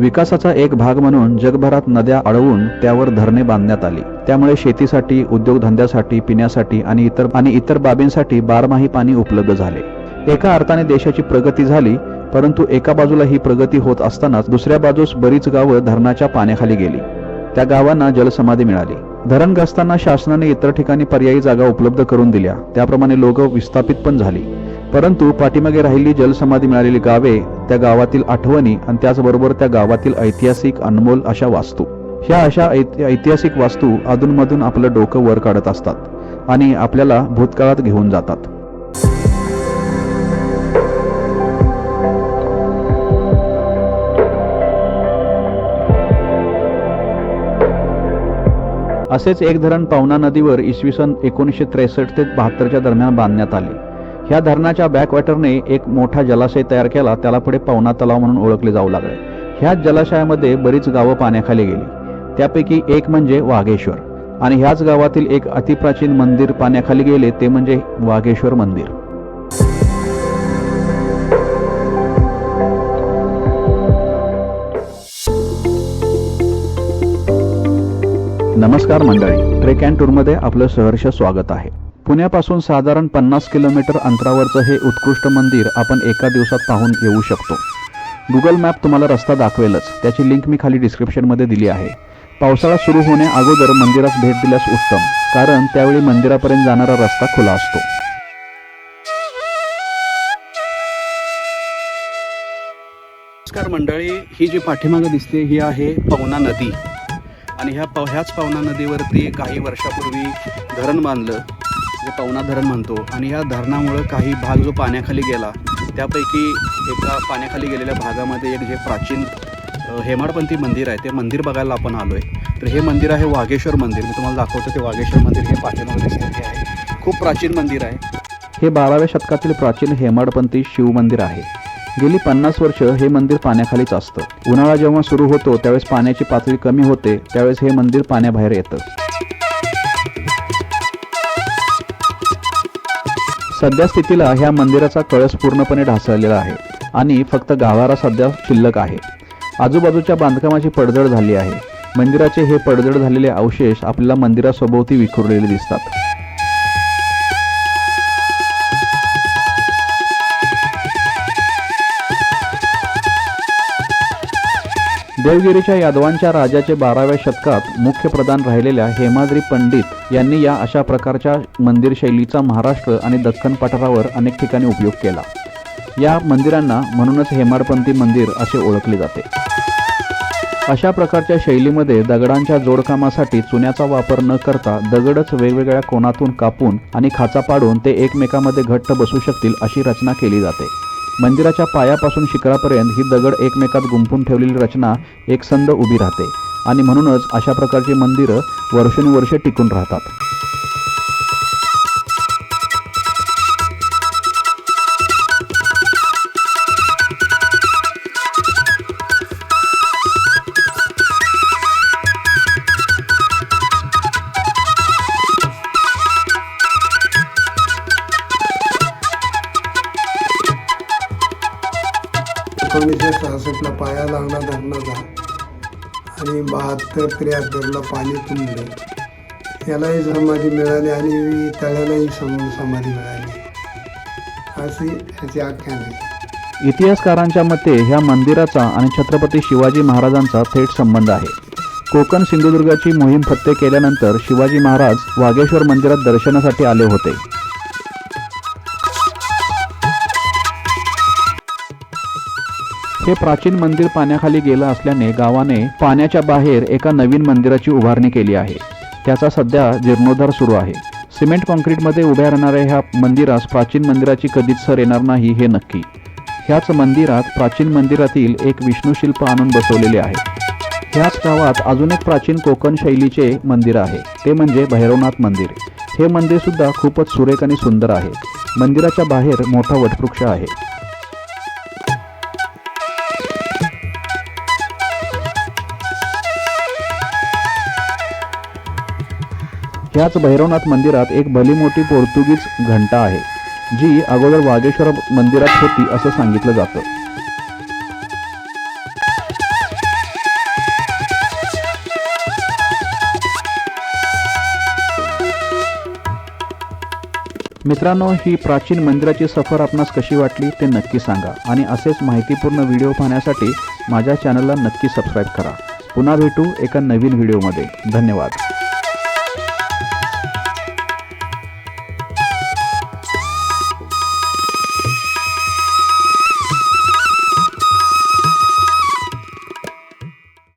विकासाचा एक भाग म्हणून जगभरात नद्या अडवून त्यावर धरणे बांधण्यात आली. त्यामुळे शेतीसाठी उद्योगधंद्यासाठी पिण्यासाठी आणि इतर आणि इतर बाबींसाठी बारमाही पाणी उपलब्ध झाले. एका अर्थाने देशाची प्रगती झाली परंतु एका बाजूला ही प्रगती होत असतानाच दुसऱ्या बाजूस बरीच गावं धरणाच्या पाण्याखाली गेली. त्या गावांना जलसमाधी मिळाली. धरण शासनाने इतर ठिकाणी पर्यायी जागा उपलब्ध करून दिल्या. त्याप्रमाणे लोक विस्थापित पण झाली. परंतु पाठीमागे राहिली जलसमाधी मिळालेली गावे त्या गावातील आठवणी आणि त्याचबरोबर त्या गावातील ऐतिहासिक अनमोल अशा वास्तू. ह्या अशा ऐतिहासिक वास्तू अधूनमधून आपलं डोकं वर काढत असतात आणि आपल्याला भूतकाळात घेऊन जातात. असेच एक धरण पावना नदीवर इसवी सन एकोणीसशे त्रेसष्ट ते बहात्तरच्या दरम्यान बांधण्यात आले. ह्या धरणाच्या बॅकवॉटरने एक मोठा जलाशय तयार केला त्याला पुढे पवना तलाव म्हणून ओळखले जाऊ लागले. ह्याच जलाशयामध्ये बरीच गावं पाण्याखाली गेली. त्यापैकी एक म्हणजे वाघेश्वर. आणि ह्याच गावातील एक अतिप्राचीन मंदिर पाण्याखाली गेले ते म्हणजे वाघेश्वर मंदिर. नमस्कार मंडळी ट्रेक अँड टूरमध्ये आपलं सहर्ष स्वागत आहे. पुण्यापासून साधारण पन्नास किलोमीटर अंतरावरचं हे उत्कृष्ट मंदिर आपण एका दिवसात पाहून येऊ शकतो. गुगल मॅप तुम्हाला रस्ता दाखवेलच. त्याची लिंक मी खाली डिस्क्रिप्शनमध्ये दिली आहे. पावसाळा सुरू होण्या अगोदर मंदिरास भेट दिल्यास उत्तम कारण त्यावेळी मंदिरापर्यंत जाणारा रस्ता खुला असतो. नमस्कार मंडळी ही जी पाठीमागं दिसते ही आहे पवना नदी. आणि ह्या प ह्याच पवना नदीवरती काही वर्षापूर्वी धरण बांधलं. जे पवना धरण म्हणतो. आणि या धरणामुळं काही भाग जो पाण्याखाली गेला त्यापैकी एका पाण्याखाली गेलेल्या भागामध्ये एक जे प्राचीन हेमाडपंथी मंदिर आहे ते मंदिर बघायला आपण आलो आहे तर हे मंदिर आहे वाघेश्वर मंदिर. मी तुम्हाला दाखवतो ते वाघेश्वर मंदिर हे पाठीमागे दिसते आहे. खूप प्राचीन मंदिर आहे. हे बाराव्या शतकातील प्राचीन हेमाडपंथी शिव मंदिर आहे. गेली पन्नास वर्ष हे मंदिर पाण्याखालीच असतं. उन्हाळा जेव्हा सुरू होतो त्यावेळेस पाण्याची पातळी कमी होते त्यावेळेस हे मंदिर पाण्याबाहेर येतं. सध्या स्थितीला ह्या मंदिराचा कळस पूर्णपणे ढासळलेला आहे आणि फक्त गाभारा सध्या शिल्लक आहे. आजूबाजूच्या बांधकामाची पडझड झाली आहे. मंदिराचे हे पडझड झालेले अवशेष आपल्याला मंदिरासभोवती विखुरलेले दिसतात. देवगिरीच्या यादवांच्या राजाचे बाराव्या शतकात मुख्य प्रधान राहिलेल्या हेमाद्री पंडित यांनी या अशा प्रकारच्या मंदिर शैलीचा महाराष्ट्र आणि दख्खन पठारावर अनेक ठिकाणी उपयोग केला. या मंदिरांना म्हणूनच हेमाडपंथी मंदिर असे ओळखले जाते. अशा प्रकारच्या शैलीमध्ये दगडांच्या जोडकामासाठी चुन्याचा वापर न करता दगडच वेगवेगळ्या कोनातून कापून आणि खाचा पाडून ते एकमेकामध्ये घट्ट बसू शकतील अशी रचना केली जाते. मंदिराच्या पायापासून शिखरापर्यंत ही दगड एकमेकात गुंफून ठेवलेली रचना एकसंध उभी राहते. आणि म्हणूनच अशा प्रकारची मंदिरं वर्षानुवर्षे टिकून राहतात. एकोणीसशे सहासष्टला पाया लागला धरणाचा आणि बहात्तर त्र्याहत्तरला पाणी तुंबले. यालाही समाधी मिळाली आणि तळ्यालाही सम समाधी मिळाली. अशी याची आख्यान आहे. इतिहासकारांच्या मते ह्या मंदिराचा आणि छत्रपती शिवाजी महाराजांचा थेट संबंध आहे. कोकण सिंधुदुर्गाची मोहीम फत्ते केल्यानंतर शिवाजी महाराज वागेश्वर मंदिरात दर्शनासाठी आले होते. हे प्राचीन मंदिर पाण्याखाली गेलं असल्याने गावाने पाण्याच्या बाहेर एका नवीन मंदिराची उभारणी केली आहे. त्याचा सध्या जीर्णोद्धार सुरू आहे. सिमेंट कॉन्क्रीटमध्ये उभ्या राहणाऱ्या ह्या मंदिरास प्राचीन मंदिराची कधीच सर येणार नाही हे नक्की. ह्याच मंदिरात प्राचीन मंदिरातील एक विष्णू शिल्प आणून बसवलेले आहे. ह्याच गावात अजून एक प्राचीन कोकण शैलीचे मंदिर आहे. ते म्हणजे भैरवनाथ मंदिर. हे मंदिर सुद्धा खूपच सुरेख आणि सुंदर आहे. मंदिराच्या बाहेर मोठा वटवृक्ष आहे. ह्याच भैरवनाथ मंदिरात एक भली मोठी पोर्तुगीज घंटा आहे जी अगोदर वागेश्वर मंदिरात होती असं सांगितलं जातं. मित्रांनो ही प्राचीन मंदिराची सफर आपणास कशी वाटली ते नक्की सांगा आणि असेच माहितीपूर्ण व्हिडिओ पाहण्यासाठी माझ्या चॅनलला नक्की सबस्क्राईब करा. पुन्हा भेटू एका नवीन व्हिडिओमध्ये. धन्यवाद.